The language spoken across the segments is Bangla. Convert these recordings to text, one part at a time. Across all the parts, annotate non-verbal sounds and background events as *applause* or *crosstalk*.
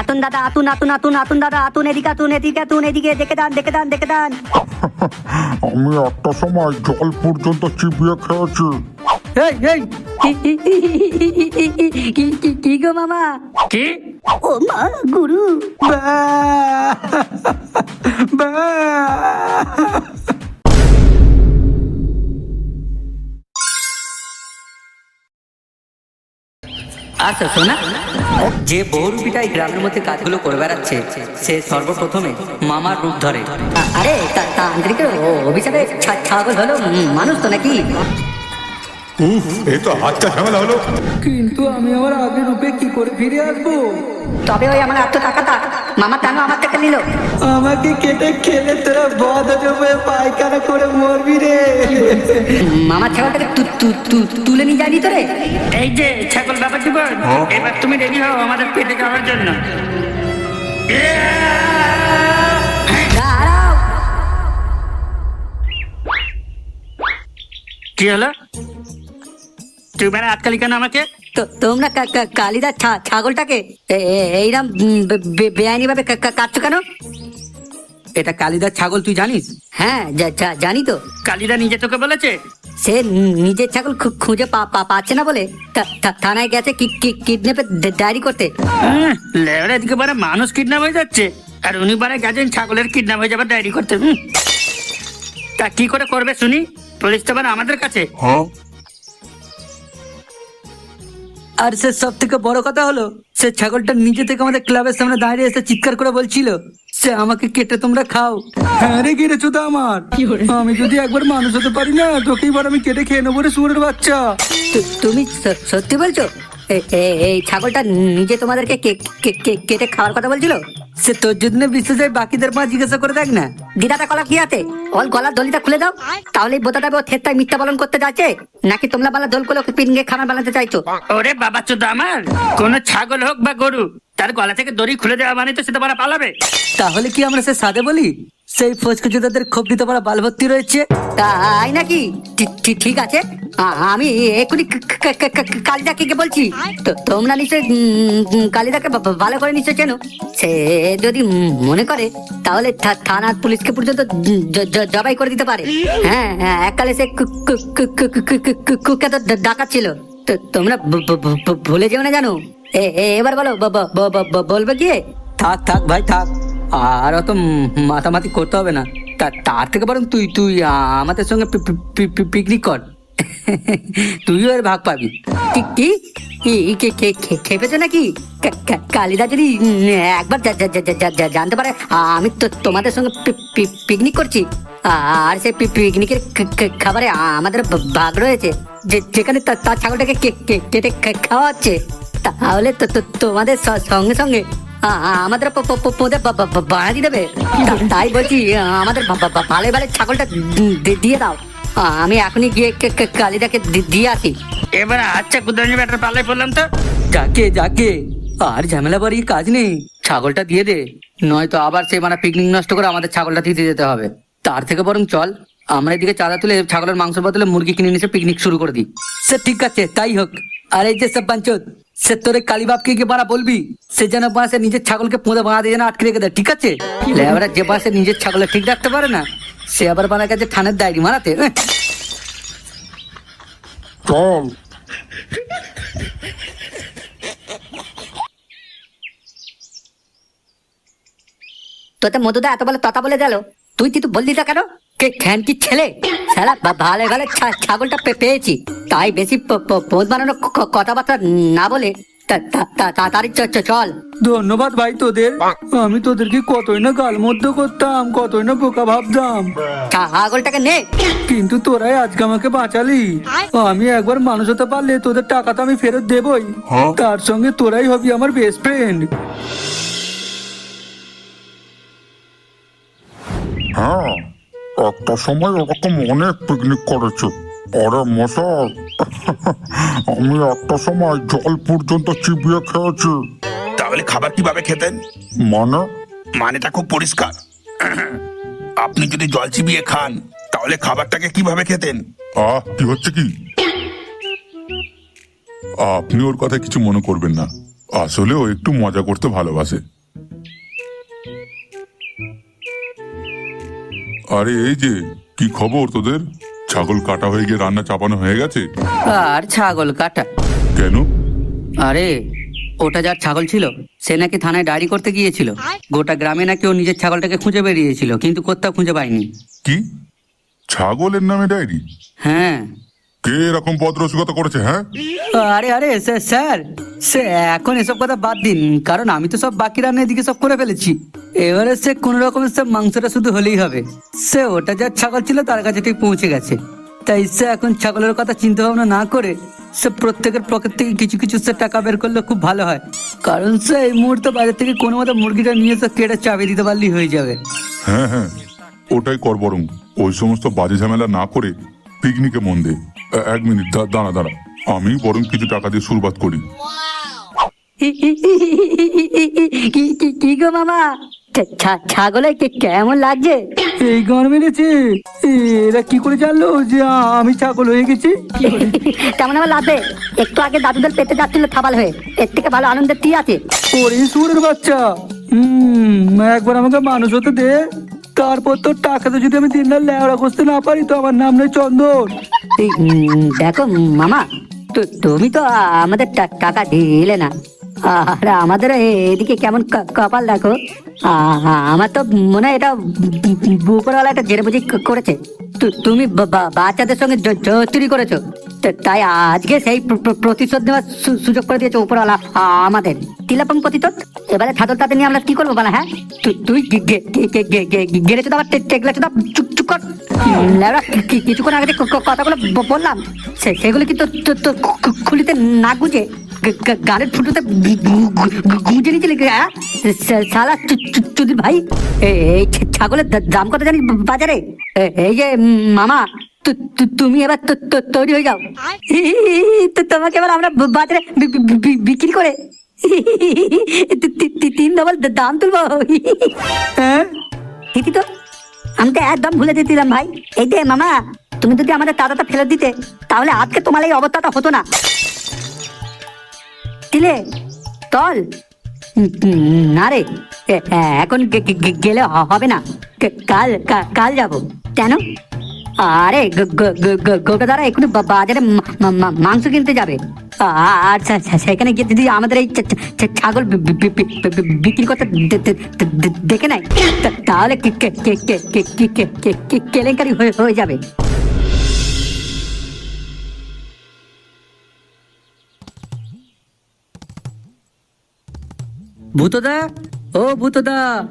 আতুন দাদা আতুন আতুন আতুন আতুন দাদা আতুন এদিকে আতুন এদিকে আতুন এদিকে দেখে দান দেখে দান দেখে দান। আমি একটা সময় জল পর্যন্ত চিবিয়ে খেয়েছি। এই এই। কি কি কি গো মামা? কি? ও মা গুরু। বা বা আচ্ছা শোনা। যে বহুরূপীটা এই গ্রামের মধ্যে কাজগুলো করে বেড়াচ্ছে সে সর্বপ্রথমে মামার রূপ ধরে। আরে তান্ত্রিকের অভিশাপে ছাগল হলো মানুষ তো নাকি? উফ এ তো হাতটা ঝামেলা হলো। কিন্তু আমি আমার আগের রূপে কি করে ফিরে আসব? তবে ওই আমার এত টাকাটা মামা কেন আমার থেকে নিল? আমাকে কেটে খেলে তোরা বদ জমে পায়খানা করে মরবি রে। মামা ছাগলটাকে তু- তু- তু- তুলে নিয়ে যায়নি তো রে এই যে ছাগল বাবা জীবন এবার তুমি রেডি হও আমাদের পেটে যাওয়ার জন্য। কি হলো? তুই বেড়া আটকালি কেন আমাকে? তো তোমরা কালিদার ছাগলটাকে এ- এ- বেআইনি ভাবে কাটছো কেন? এটা কালিদার ছাগল তুই জানিস? হ্যাঁ জানি তো। কালিদা নিজে তোকে বলেছে? সে নিজের ছাগল খুঁজে পা- পা- পাচ্ছে না বলে থানায় গেছে কিডন্যাপের ডায়েরি করতে। হুম, লেওরা এদিকে বারে মানুষ কিডন্যাপ হয়ে যাচ্ছে। আর উনি বারে গেছেন ছাগলের কিডন্যাপ হয়ে যাবে ডায়েরি করতে। হুম। তা কি করে করবে শুনি? পুলিশ তো আমাদের কাছে। হ্যাঁ। আর সে সব থেকে বড় কথা হলো সে ছাগলটা নিজে থেকে আমাদের ক্লাবের সামনে দাঁড়িয়ে এসে চিৎকার করে বলছিল সে আমাকে কেটে তোমরা খাও। হ্যাঁ রে গেড়েছো তো আমার। আমি যদি একবার মানুষ হতে পারি না তোকে এবার আমি কেটে খেয়ে নেব রে সুরের বাচ্চা। তুমি সত্যি বলছো? এই ছাগলটা নিজে তোমাদেরকে কেটে খাওয়ার কথা বলছিল? সে তোর না বিশ্বাস হয় বাকিদের মা জিজ্ঞাসা করে দেখ না। গিটাটা কলা কি আছে অল গলার দলিটা খুলে দাও। তাহলে বোতাটা ও থেত্তায় মিথ্যা পালন করতে যাচ্ছে? নাকি তোমরা বালা দোল করে ওকে পিনগে খাবার বানাতে চাইছো? ওরে বাবা চোদ্দ আমার কোন ছাগল হোক বা গরু তার গলা থেকে দড়ি খুলে দেওয়া মানে তো সেটা বারা পালাবে। তাহলে কি আমরা সে সাদে বলি? সেই ফচকু জুতাদের খবরি তোমার বাল ভর্তি রয়েছে তাই নাকি ঠিক আছে আমি এখনই কালিদাকে কে বলছি তোমরা নিশ্চয় কালিদাকে ভালো করে নিশ্চয় চেনো সে যদি মনে করে তাহলে থানার পুলিশকে পর্যন্ত জবাই করে দিতে পারে হ্যাঁ এককালে সে কুখ্যাত ডাকাত ছিল তোমরা ভুলে যেও না জানো এবার বলো বলবে কি থাক থাক ভাই থাক আর অত মাতামাতি করতে হবে না। তা, তার থেকে বরং তুই তুই আমাদের সঙ্গে পিকনিক কর। *laughs* তুইও এর ভাগ পাবি। কি খেপেছো নাকি? কালিদা যদি একবার জানতে পারে, আমি তো তোমাদের সঙ্গে পিকনিক করছি। আর সেই পিকনিকের খাবারে আমাদের ভাগ রয়েছে। যেখানে তার ছাগলটাকে কেটে খাওয়া হচ্ছে তাহলে তো তোমাদের সঙ্গে সঙ্গে আমাদের পদে বাড়া দেবে। তাই বলছি আমাদের ভালো ভালো ছাগলটা দিয়ে দাও। আমি এখনই গিয়ে কালিদাকে দিয়ে আসি। এবার আচ্ছা কুদানি ব্যাটার পাল্লাই পড়লাম তো। যাকে যাকে, আর ঝামেলা বাড়ি কাজ নেই। ছাগলটা দিয়ে দে। নয়তো আবার সে মানে পিকনিক নষ্ট করে আমাদের ছাগলটা দিতে যেতে হবে। তার থেকে বরং চল, আমরা এদিকে চাঁদা তুলে ছাগলের মাংস বদলে মুরগি কিনে নিয়ে পিকনিক শুরু করে দিই। সে ঠিক আছে, তাই হোক। আর এই যে সব পাঞ্চত সে তোরে কালীবাবকে গিয়ে বাড়া বলবি? সে যেন বাসে নিজের ছাগলকে পোঁদে বাঁধা দিয়ে যেন আটকে রেখে দেয় ঠিক আছে? এবার যে বাসে নিজের ছাগলে ঠিক রাখতে পারে না সে আবার বানা কাছে থানের ডায়েরি মারাতে এহ। চল। তোতে মধুদা এত বলে তথা বলে গেল। তুই কিন্তু বললি না কেন? কে খ্যান কি ছেলে সারা ভালো ভালো ছাগলটা পে- পেয়েছি। তাই বেশি প- প- বানানো কথাবার্তা না বলে তা- তা- তা- তাড়াতাড়ি চল। ধন্যবাদ ভাই তোদের। আমি তোদেরকে কতই না গাল মধ্য করতাম কতই না বোকা ভাবতাম। ছাগলটাকে নে। কিন্তু তোরাই আজকে আমাকে বাঁচালি। আমি একবার মানুষ হতে পারলে তোদের টাকা তো আমি ফেরত দেবই। তার সঙ্গে তোরাই হবি আমার বেস্ট ফ্রেন্ড হ্যাঁ। একটা সময় ওরকম অনেক পিকনিক করেছে। আরে মশাই আমি একটা সময় জল পর্যন্ত চিবিয়ে খেয়েছি। তাহলে খাবার কীভাবে খেতেন? মানে? মানেটা খুব পরিষ্কার। আপনি যদি জল চিবিয়ে খান তাহলে খাবারটাকে কীভাবে খেতেন? আহ কি হচ্ছে কি? আপনি ওর কথা কিছু মনে করবেন না। আসলে ও একটু মজা করতে ভালোবাসে। আরে এই যে কি খবর তোদের? ছাগল কাটা হয়ে গিয়ে রান্না চাপানো হয়ে গেছে? আর ছাগল কাটা। কেন? আরে ওটা যার ছাগল ছিল সে নাকি থানায় ডায়েরি করতে গিয়েছিল। গোটা গ্রামে নাকি ও নিজের ছাগলটাকে খুঁজে বেরিয়েছিল কিন্তু কোথাও খুঁজে পায়নি। কি? ছাগলের নামে ডায়েরি? হ্যাঁ। কে এরকম পদ রসিকতা করেছে হ্যাঁ? আরে আরে স্যার স্যার সে এখন এসব কথা বাদ দিন কারণ আমি তো সব বাকি রান্না এদিকে সব করে ফেলেছি। এবারে সে কোন রকমের সে মাংসটা শুধু হলেই হবে সে ওটা যা ছাগল ছিল তার কাছে ঠিক পৌঁছে গেছে তাই সে এখন ছাগলের কথা চিন্তা ভাবনা না করে সে প্রত্যেকের পকেট থেকে কিছু কিছু সে টাকা বের করলে খুব ভালো হয় কারণ সে এই মুহূর্তে বাজার থেকে কোনো মতো মুরগিটা নিয়ে সে কেটে চাবি দিতে পারলেই হয়ে যাবে হ্যাঁ হ্যাঁ ওটাই কর বরং ওই সমস্ত বাজে ঝামেলা না করে পিকনিকে মন দে এক মিনিট দাঁড়া দাঁড়া আমি বরং কিছু টাকা দিয়ে শুরুবাত করি কি গো মামা ছাগলে কে- কেমন লাগছে? এই গান মেরেছে। এরা কি করে জানলো যে আমি ছাগল হয়ে গেছি? কেমন আমার লাগবে একটু আগে দাদুদের পেটে যাচ্ছিল থাবাল হয়ে। এর থেকে ভালো আনন্দের কি আছে। ওরে সুরের বাচ্চা। হুম একবার আমাকে মানুষ হতে দে। তারপর তোর টাকাতে যদি আমি তিন লাখ লেওড়া করতে না পারি তো আমার নাম নেই চন্দন। দেখো মামা তু- তুমি তো আমাদের টাকা দিলে না। আর আমাদের এদিকে কেমন কপাল দেখো। আমার তো মনে হয় এটা উপরওয়ালা একটা জেরে বুঝি করেছে। তুমি বাচ্চাদের সঙ্গে চুরি করেছ। তাই আজকে সেই প্রতিশোধ নেওয়ার সুযোগ করে দিয়েছে উপরওয়ালা আমাদের। তিলাপন প্রতিশোধ? এবারে ছাদর তাতে নিয়ে আমরা কি করব বলা হ্যাঁ? তুই গেড়ে চোদা টেকলে চোদা চুপ কর। কিছুক্ষণ আগে কথাগুলো বললাম সেগুলো কিন্তু খুলিতে না গুজে? গ- গ- গানের ফুটোতে গুঁজে নিয়েছিলি হ্যাঁ? সা- শালা চু- চু- চুদির ভাই। এই ছাগলের দাম কত জানিস বাজারে? এই যে মামা তুমি এবার তৈরি হয়ে যাও। তোমাকে এবার আমরা বাজারে বিক্রি করে। তিন ডবল দাম তুলবো। হ্যাঁ? দিদি তো। আমি তো একদম ভুলে যেতেছিলাম ভাই। এই যে, মামা, তুমি যদি আমাদের টাকাটা ফেলে দিতে, তাহলে আজকে তোমার এই অবস্থাটা হতো না। দিলে তল না রে এখন গেলে হবে না। কাল কাল যাব। কেন? আরে গোটাদারা এখন বাজারে মাংস কিনতে যাবে। আচ্ছা, আচ্ছা সেখানে গিয়ে যদি আমাদের এই ছাগল বিক্রি করতে দেখে নাই? তাহলে কেলেঙ্কারি হয়ে যাবে। ভূতদা? ও ভূতদা।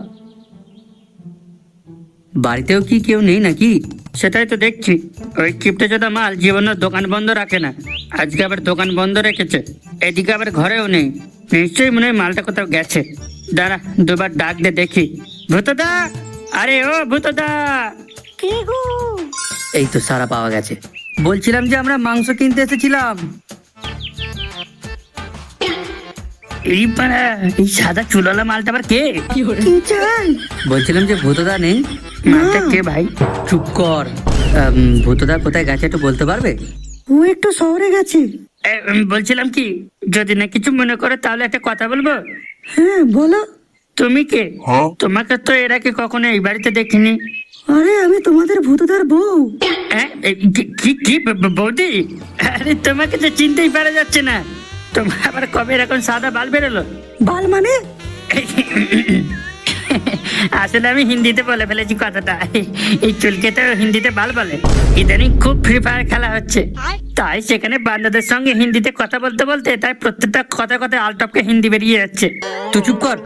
বাড়িতেও কি কেউ নেই নাকি? সেটাই তো দেখছি। ওই কিপটে চোদা মাল জীবনের দোকান বন্ধ রাখে না। আজকে আবার দোকান বন্ধ রেখেছে। এদিকে আবার ঘরেও নেই। নিশ্চয়ই মনে হয় মালটা কোথাও গেছে। দাঁড়া দুবার ডাক দে দেখি। ভূতদা? আরে ও ভূতদা! এই তো সারা পাওয়া গেছে। বলছিলাম যে আমরা মাংস কিনতে এসেছিলাম। এই পাড়া এই সাদা চুলওয়ালা মালটা আবার কে? বলছিলাম যে ভূতদা নেই। মালটা কে ভাই? চুপ কর। ভূতদা কোথায় গেছে একটু বলতে পারবে? ও একটু শহরে গেছে। বলছিলাম কি যদি না কিছু মনে করে তাহলে একটা কথা বলব? হ্যাঁ বলো। তুমি কে? তোমাকে তো এর আগে কখনো এই বাড়িতে দেখিনি। আরে আমি তোমাদের ভূতদার বউ। হ্যাঁ? কি- কি বৌদি? আরে তোমাকে তো চিনতেই পারা যাচ্ছে না। তোমার আবার কবে এরকম সাদা বাল বেরোলো? বাল মানে? আসলে আমি হিন্দিতে বলে ফেলেছি কথাটা। এই চুলকে তো হিন্দিতে বাল বলে। ইদানিং খুব ফ্রি ফায়ার খেলা হচ্ছে। তাই সেখানে বান্দাদের সঙ্গে হিন্দিতে কথা বলতে বলতে তাই প্রত্যেকটা কথা কথা আলটপকে হিন্দি বেরিয়ে যাচ্ছে। তুই চুপ কর।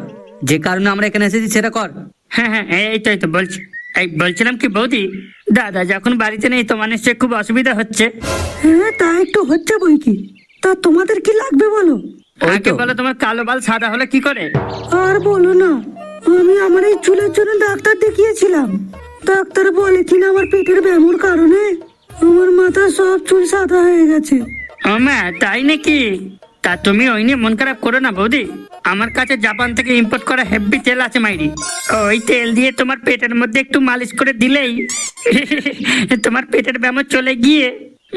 যে কারণে আমরা এখানে এসেছি সেটা কর। হ্যাঁ হ্যাঁ এই তো এই তো বলছি। এই বলছিলাম কি বৌদি? দাদা যখন বাড়িতে নেই তোমার নিশ্চয়ই খুব অসুবিধা হচ্ছে। হ্যাঁ তা একটু হচ্ছে বই কি? তা তোমাদের কি লাগবে বলো? আগে বলো তোমার কালো বাল সাদা হলে কি করে? আর বলো না আমি আমার এই চুলের জন্য ডাক্তার দেখিয়েছিলাম। ডাক্তার বলে কিনা আমার পেটের ব্যামোর কারণে আমার মাথার সব চুল সাদা হয়ে গেছে। মা তাই নাকি? তা তুমি ওই নিয়ে মন খারাপ করো না বৌদি। আমার কাছে জাপান থেকে ইম্পোর্ট করা হেভি তেল আছে মাইরি। ওই তেল দিয়ে তোমার পেটের মধ্যে একটু মালিশ করে দিলেই *laughs* তোমার পেটের ব্যামো চলে গিয়ে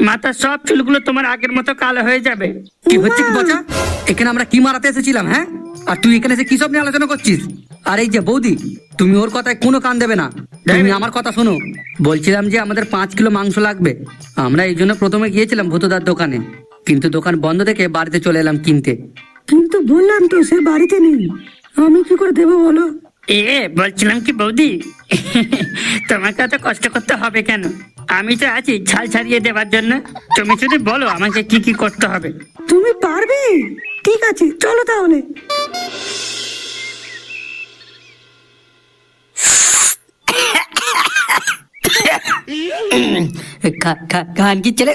মাথার সব চুলগুলো তোমার আগের মতো কালো হয়ে যাবে। কি হচ্ছে কি বচা এখানে আমরা কি মারাতে এসেছিলাম হ্যাঁ? আর তুই এখানে এসে কি সব নিয়ে আলোচনা করছিস? আর এই যে বৌদি তুমি ওর কথায় কোনো কান দেবে না। তুমি আমার কথা শোনো। বলছিলাম যে আমাদের পাঁচ কিলো মাংস লাগবে। আমরা এই জন্য প্রথমে গিয়েছিলাম ভূতদার দোকানে। কিন্তু দোকান বন্ধ দেখে বাড়িতে চলে এলাম কিনতে। কিন্তু বললাম তো সে বাড়িতে নেই। আমি কি করে দেবো বলো? এ বলছিলাম কি বৌদি? তোমাকে এত কষ্ট করতে হবে কেন? আমি তো আছি ছাল ছাড়িয়ে দেওয়ার জন্য। তুমি শুধু বলো আমাকে কি কি করতে হবে। তুমি পারবে? ঠিক আছে চলো তাহলে। কি ছেলে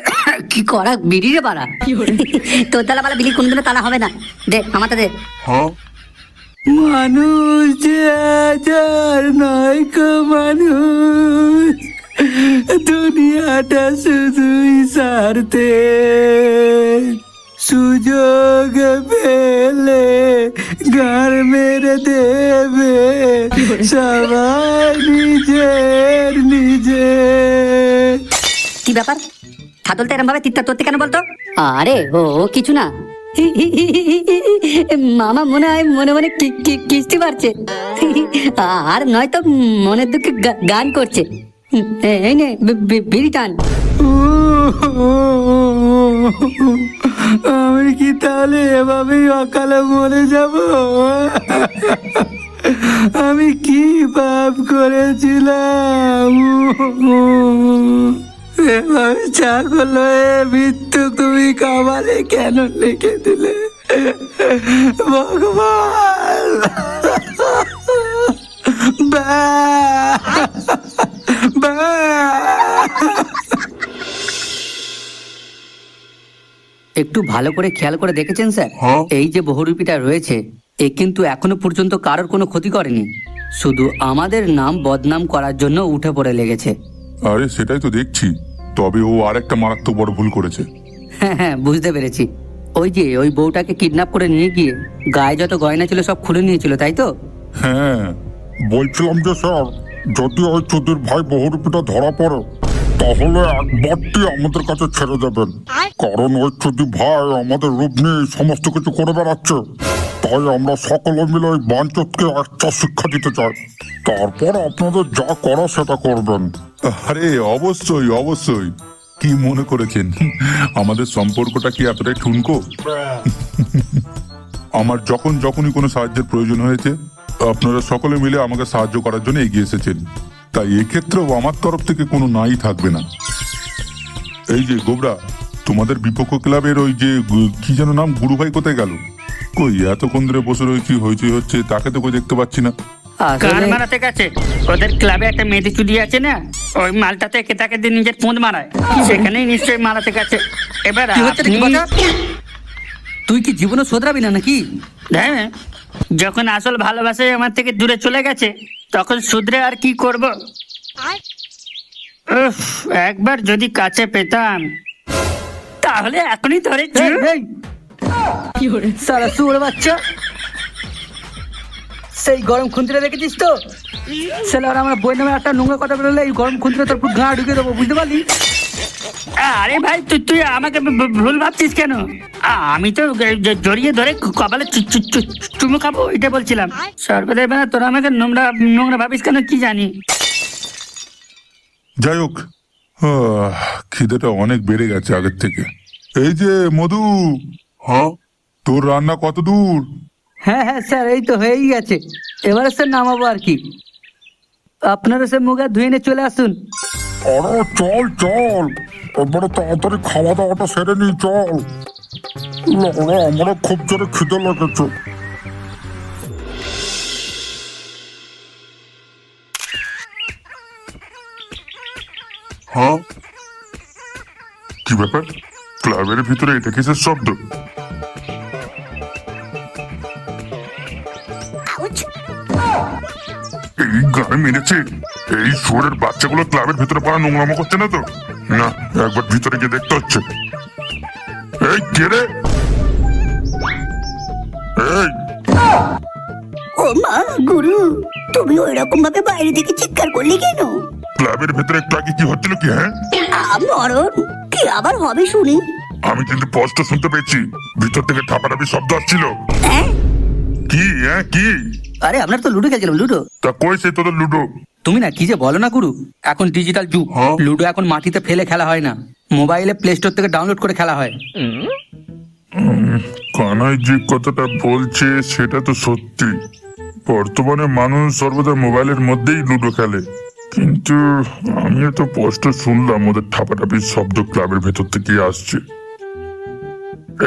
কি করা বিড়ি রে বাড়া। তোর তালা বালা বিড়ি কোনদিনও তালা হবে না। দে আমারটা দে। মানুষ যে নয় কো মানুষ। দুনিয়াটা শুধুই সারতে সুযোগ পেলে গার মেরে দেবে। সবাই নিজের নিজের কি ব্যাপার? ছাগলটা এরম ভাবে তিত্তা তোরতে কেন বলতো? আরে ও কিছু না। মামা মনে হয় মনে মনে কি- কি- কিস্তি পারছে আর নয়তো মনের দুঃখে গান করছে। এই নে বিড়ি টান। আমি কি তাহলে এভাবেই অকালে মরে যাব? আমি কি পাপ করেছিলাম? এভাবে ছাগল হয়ে মৃত্যু তুমি কামালে কেন লিখে দিলে? ভগবান! বা একটু ভালো করে খেয়াল করে দেখেছেন স্যার? এই যে বহুরূপীটা রয়েছে এ কিন্তু এখনও পর্যন্ত কারোর কোনো ক্ষতি করেনি। শুধু আমাদের নাম বদনাম করার জন্য উঠে পড়ে লেগেছে। আরে সেটাই তো দেখছি। তবে ও আর একটা মারাত্মক বড় ভুল করেছে। হ্যাঁ হ্যাঁ বুঝতে পেরেছি। ওই যে ওই বউটাকে কিডন্যাপ করে নিয়ে গিয়ে গায়ে যত গয়না ছিল সব খুলে নিয়েছিল তাই তো? হ্যাঁ বলছিলাম যে স্যার যদি ওই চুদির ভাই বহুরূপীটা ধরা পড়ে তাহলে একবারটি আমাদের কাছে ছেড়ে দেবেন। কারণ ওই চুদি ভাই আমাদের রূপ নিয়ে সমস্ত কিছু করে বেড়াচ্ছে। তাই আমরা সকলে মিলে ওই বাঞ্চতকে একটা শিক্ষা দিতে চাই। তারপর আপনাদের যা করা সেটা করবেন। আরে অবশ্যই অবশ্যই। কি মনে করেছেন? আমাদের সম্পর্কটা কি এতটাই ঠুনকো? আমার যখন যখনই কোনো সাহায্যের প্রয়োজন হয়েছে আপনারা সকলে মিলে আমাকে সাহায্য করার জন্য এগিয়ে এসেছেন। তাই এক্ষেত্রেও আমার তরফ থেকে কোনো নাই থাকবে না। এই যে গোবরা তোমাদের বিপক্ষ ক্লাবের ওই যে কি যেন নাম গুরু ভাই কোথায় গেল? কই এতক্ষণ ধরে বসে রয়েছি হইচই হচ্ছে তাকে তো কই দেখতে পাচ্ছি না। আসলে মারাতে গেছে? ওদের ক্লাবে একটা মেয়েদি চুদি আছে না? ওই মালটা থেকে তাকে দিয়ে নিজের পোঁদ মারায়। সেখানেই নিশ্চয়ই মারাতে গেছে। এবার? তুই কি জীবনে শোধরাবি না নাকি? হ্যাঁ। যখন আসল ভালোবাসায় আমার থেকে দূরে চলে গেছে তখন শুধরে আর কি করব? একবার যদি কাছে পেতাম তাহলে এখনই ধরে। সারা শুয়োর বাচ্চা। সেই গরম খুন্তিটা দেখেছিস তো? ছেলে আর আমার বই নামে একটা নোংরা কথা বললে এই গরম খুন্তিটা তোর পুরো গা ঢুকে দেবো বুঝতে পারলি? আরে ভাই তুই তুই আমাকে ভুল ভাবছিস কেন? আমি তো জড়িয়ে ধরে কপালে চুমু খাব এটা বলছিলাম। সর্বদেব না তোরা আমাকে নোংরা নোংরা ভাবিস কেন কি জানি? যাই হোক খিদেটা অনেক বেড়ে গেছে আগের থেকে। এই যে মধু! হ্যাঁ? তোর রান্না কত দূর? হ্যাঁ হ্যাঁ স্যার এই তো হয়েই গেছে। এবারে স্যার নামাবো আর কি। আপনারা সে মুগা ধুয়ে নিয়ে চলে আসুন। আরে চল চল। এবারে তাড়াতাড়ি খাওয়া দাওয়াটা সেরে নি চল। লাগল আমারও খুব জোরে খিদে লেগেছে। হ্যাঁ? কি ব্যাপার? ক্লাবের ভিতরে এটা কিসের শব্দ? গানে মেরেছে। এই শুয়ারের বাচ্চাগুলো ক্লাবের ভিতরে পাড়া নোংরামো করছে না তো? না একবার ভিতরে গিয়ে দেখতে হচ্ছে। এই কে রে? এই। ও মা গুরু তুমি ওই রকম ভাবে বাইরে থেকে চিৎকার করলি কেন? ক্লাবের ভিতরে একটু আগে কি হচ্ছিল কি হ্যাঁ? মরণ কি আবার হবে শুনি? আমি কিন্তু স্পষ্ট শুনতে পেয়েছি। ভিতর থেকে ঠাপাটাপি শব্দ আসছিল। হ্যাঁ? কি হ্যাঁ কি? আরে আপনার তো লুডো খেলছিলাম লুডো। তা কই সে তোদের লুডো? তুমি না কি যে বলো না গুরু? এখন ডিজিটাল যুগ। হ্যাঁ। লুডো এখন মাটিতে ফেলে খেলা হয় না। মোবাইলে প্লে স্টোর থেকে ডাউনলোড করে খেলা হয়। কানাই যে কথাটা বলছে সেটা তো সত্যি। বর্তমানে মানুষ সর্বদা মোবাইলের মধ্যেই লুডো খেলে। কিন্তু আমিও তো স্পষ্ট শুনলাম ওদের ঠাপাঠাপির শব্দ ক্লাবের ভেতর থেকে আসছে।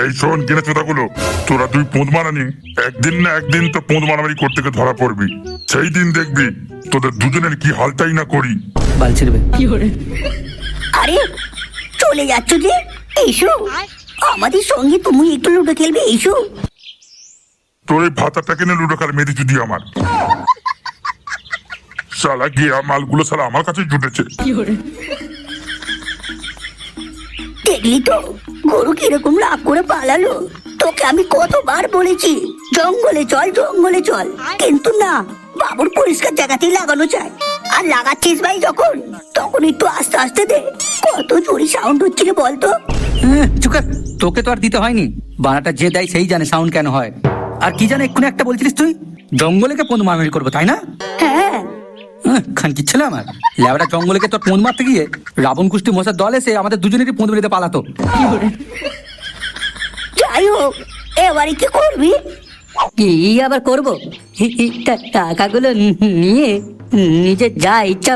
এই শোন কিনা চোদাগুলো তোরা তুই পোঁদ মারানি। একদিন না একদিন তো পোঁদ মারামারি করতে গিয়ে ধরা পড়বি। সেই দিন দেখবি তোদের দুজনের কি হালটাই না করি। বাল ছিড়বে। আরে চলে যাচ্ছ যে? এসো। আমাদের সঙ্গে তুমি একটু লুডো খেলবে এসো। তোর এই ভাতাটা কিনে লুডো খেলে মেয়েদি যদি আমার। *laughs* শালা গিয়া মালগুলো শালা আমার কাছে জুটেছে। দেখলি তো? গরু কীরকম করে পালালো? তোকে আমি কতবার বলেছি জঙ্গলে চল জঙ্গলে চল। কিন্তু না বাবুর পরিষ্কার জায়গাতেই লাগানো চাই আর লাগাচ্ছিস ভাই যখন তখন একটু আস্তে আস্তে দে। কত জোরে সাউন্ড হচ্ছিল বলতো? চুপ তোকে তো আর দিতে হয়নি। বানাটা যে দেয় সেই জানে সাউন্ড কেন হয়। আর কি জানে এক্ষুনি একটা বলছিলিস তুই? জঙ্গলে কে পন্দ মারামারি করব তাই না? হ্যাঁ ছেলে আমার। জঙ্গলেকে তোর পোঁদ মারতে গিয়ে রাবণ কুষ্টি মশার দল এসে আমাদের দুজনেরই পোঁদ মেরেতে পালাতো। যাই হোক এবারে কি করবি? কি আবার করব? টাকাগুলো নিয়ে নিজে যা ইচ্ছা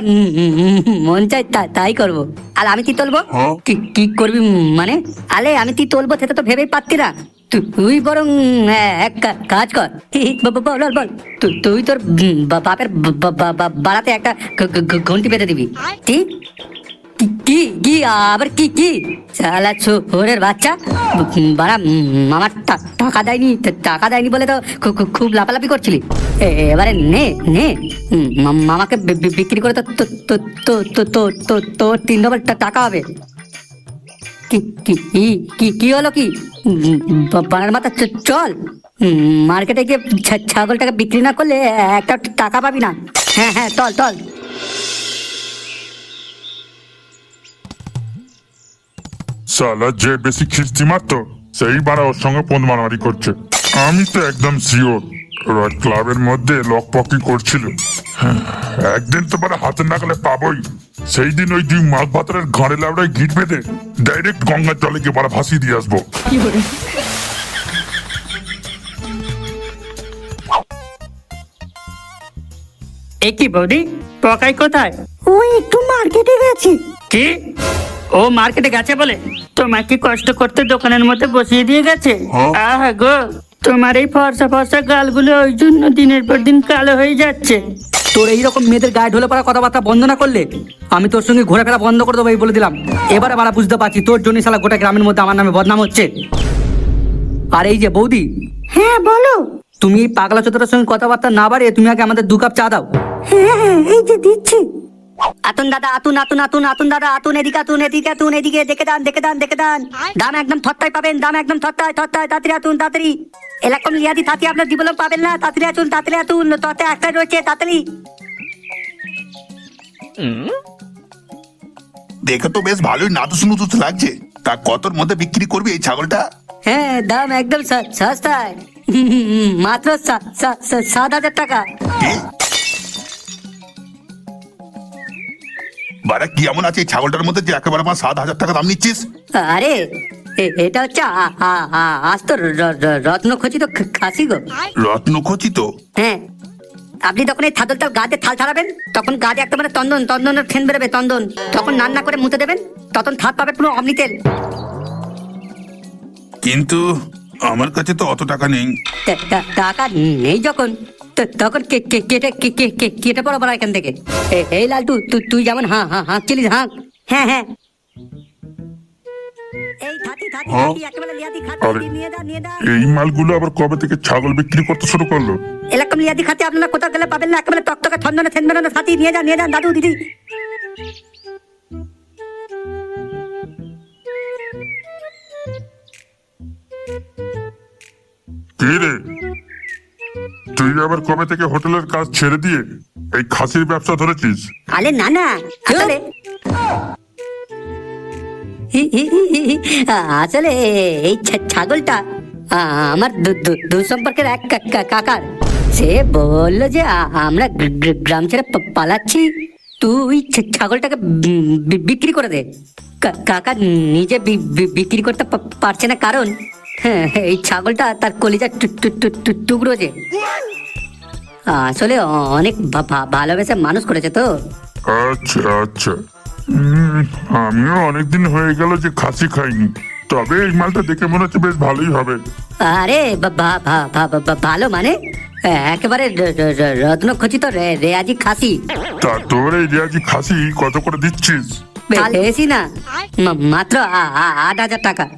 মন চাই তাই করব। আর আমি কি তুলবো? কি কি করবি মানে? আলে আমি কি তুলবো সেটা তো ভেবেই পাচ্ছি না। তুই বরং এক কাজ কর। বল বল, তুই তোর বাপের বাড়াতে একটা ঘন্টি বেঁধে দিবি। ঠিক কি- কি আবার কি কি? শালা ছোরের বাচ্চা। বাড়া টা- টাকা দেয়নি টাকা দেয়নি বলে তো খুব লাফালাফি করছিলি। এবারে নে নে। মামাকে বিক্রি করে তো- তো- তো- তো- তো- তো- তোর তিন ডবল টাকা হবে। কি কি কি- কি হলো কি? উম, বা- মাথা চল। মার্কেটে গিয়ে ছাগলটাকে বিক্রি না করলে একটা টাকা পাবি না। হ্যাঁ হ্যাঁ চল চল। শালা যে বেশি খিস্তি মারতো সেই বাড়া ওর সঙ্গে পোন মারামারি করছে। আমি তো একদম শিওর ওরা ক্লাবের মধ্যে লক পকি করছিল। একদিন তো বারা হাতে নাগালে পাবই। সেই দিন ওই দুই মাছ ভাতারের ঘাড়ে লাউড়ায় গিট বেঁধে ডাইরেক্ট গঙ্গার জলে গিয়ে বারা ভাসিয়ে দিয়ে আসব। এ কি বৌদি? পকাই কোথায়? ও একটু মার্কেটে গেছে। কি? ও মার্কেটে গেছে বলে? তোমার কি কষ্ট করতে দোকানের মধ্যে বসিয়ে দিয়ে গেছে? আহা গো তোমার এই ফর্সা ফর্সা গালগুলো ওই জন্য দিনের পর দিন কালো হয়ে যাচ্ছে। তোর এইরকম মেয়েদের গায়ে ঢোলে পড়া কথাবার্তা বন্ধ না করলে আমি তোর সঙ্গে ঘোরাফেরা বন্ধ করে দেবো এই বলে দিলাম। এবারে বাড়া বুঝতে পারছি তোর জন্য শালা গোটা গ্রামের মধ্যে আমার নামে বদনাম হচ্ছে। আর এই যে বৌদি হ্যাঁ বলো। তুমি এই পাগলা চোদ্দার সঙ্গে কথাবার্তা না বাড়িয়ে তুমি আগে আমাদের দু কাপ চা দাও। হ্যাঁ হ্যাঁ এই যে দিচ্ছি। আতুন দাদা আতুন আতুন আতুন আতুন দাদা আতুন এদিকে আতুন এদিকে আতুন এদিকে দেখে দান দেখে দান দেখে দান। দাম একদম থত্তায় পাবেন দাম একদম থত্তায় থত্তায় তাড়াতাড়ি আতুন তাড়াতাড়ি। এরকম লিয়াদি আপনার পাবেন না তাড়াতাড়ি আতুন তাড়াতাড়ি আতুন ততে একটাই রয়েছে তাড়াতাড়ি। দেখে তো বেশ ভালোই নাদুস নুদুস লাগছে। তা কতর মধ্যে বিক্রি করবি এই ছাগলটা? হ্যাঁ দাম একদম সস্তায়। মাত্র সাত হাজার টাকা। কি কি এমন আছে ছাগলটার মধ্যে যে একেবারে আমার সাত হাজার টাকা দাম নিচ্ছিস? আরে এটা হচ্ছে আজ তো রত্ন খচিত খাসি গো। রত্ন খচিত হ্যাঁ। আপনি তখন এই থাদলটা গাতে থাল ছাড়াবেন তখন গাতে একটা মানে তন্দন তন্দনের ফেন বেরোবে তন্দন। তখন রান্না করে মুতে দেবেন তখন থাদ পাবে পুরো অমনি তেল। কিন্তু আমার কাছে তো অত টাকা নেই। টাকা নেই যখন। তখন কে- কে- কেটে কে- কে- কে- কেটে পড়ো বড় এখান থেকে। এই লালটু তুই তুই যেমন হাঁ হাঁ হাঁকছিলিস হাঁক। হ্যাঁ হ্যাঁ। এই হ্যাঁ? এই মালগুলো আবার কবে থেকে ছাগল বিক্রি করতে শুরু করল? এরকম লিয়াদি খাতে আপনারা কোথাও গেলে পাবেন না একেবারে টকটকে থন্দনে থেন্দনে সাথী নিয়ে যান নিয়ে যান দাদু দিদি। কি রে? তুই আবার কবে থেকে হোটেলের কাজ ছেড়ে দিয়ে এই খাসির ব্যবসা ধরেছিস? আলে না না, আসলে আসলে এই ছাগলটা আমার সম্পর্কের এক কাকার। সে বলল যে আমরা গ্র- গ্র- গ্রাম ছেড়ে পালাচ্ছি। তুই ছাগলটাকে বিক্রি করে দে। কাকা নিজে বিক্রি করতে পারছে না কারণ হ্যাঁ, এই ছাগলটা তার কলিজা টুকরো যে। আসলে অনেক ভালোবেসে মানুষ করেছে তো। আচ্ছা আচ্ছা। আমিও অনেকদিন হয়ে গেল যে খাসি খাইনি। তবে এই মালটা দেখে মনে হচ্ছে বেশ ভালোই হবে। আরে ভালো মানে? একেবারে রত্ন খচিত রে- রেয়াজি খাসি। তা তোর এই রেয়াজি খাসি কত করে দিচ্ছিস? বেশি না মাত্র আট হাজার টাকা।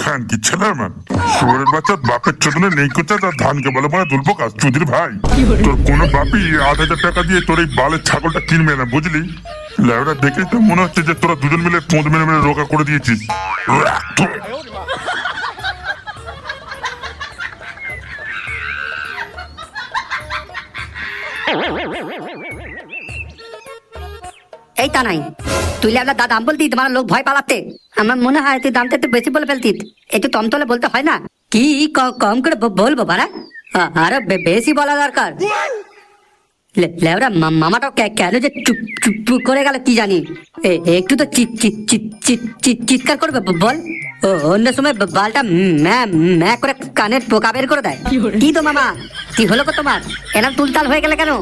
খান কি ছেলে আমার? শুয়োরের বাচ্চা বাপের চোদনে নেই করছে তার ধানকে বলে মানে দুলবো কাজ চুদির ভাই। তোর কোনো বাপই আট হাজার টাকা দিয়ে তোর এই বালের ছাগলটা কিনবে না বুঝলি? দেখেই তো মনে হচ্ছে যে তোরা দুজন মিলে পোঁদ মেরে মেরে রোগা করে দিয়েছিস। এই তা নাই তুই আপনার দা দাম বলতি তোমার লোক ভয় পালাতে। আমার মনে হয় তুই দামটা একটু বেশি বলে ফেলতিস। একটু তমতলে বলতে হয় না? কি কম করে বলব আরে আরও বেশি বলা দরকার। লে- লেওরা মা- কেন যে চুপ চুপ করে গেল কি জানি? এ- একটু তো চিৎ চিৎ চিৎ চিৎ চিৎ- চিৎকার করবে বল। ও অন্য সময় বালটা ম্যা ম্যা করে কানের পোকা বের করে দেয়। কি তো মামা? কি হলো গো তোমার? এরকম তুলতাল হয়ে গেলে কেন?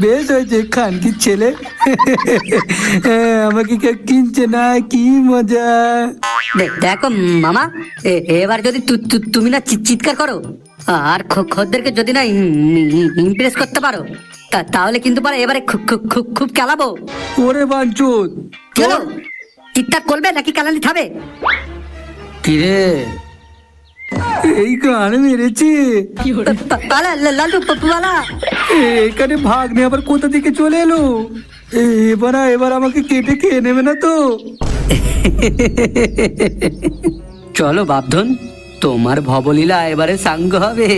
বেশ হয়েছে খানকির ছেলে। আমাকে কেউ কিনছে না কি মজা। দেখো মামা এ- এবার যদি তু- তু- তুমি না চিৎকার করো। আর খদ্দেরকে যদি না ইমপ্রেস করতে পারো তা- তাহলে কিন্তু পরে এবারে খুব খুব খেলাবো। ওরে বাঞ্চুত। কি হলো? চিৎকার করবে নাকি কালালি খাবে? কিরে? এই গান মেরেছে? পালা লা- লালটু পা- পালা। এখানে ভাগ নিয়ে আবার কোথা থেকে চলে এলো? এবার এবার আমাকে কেটে খেয়ে নেবে না তো? *laughs* চলো বাপধন তোমার ভবলীলা এবারে সাঙ্গ হবে।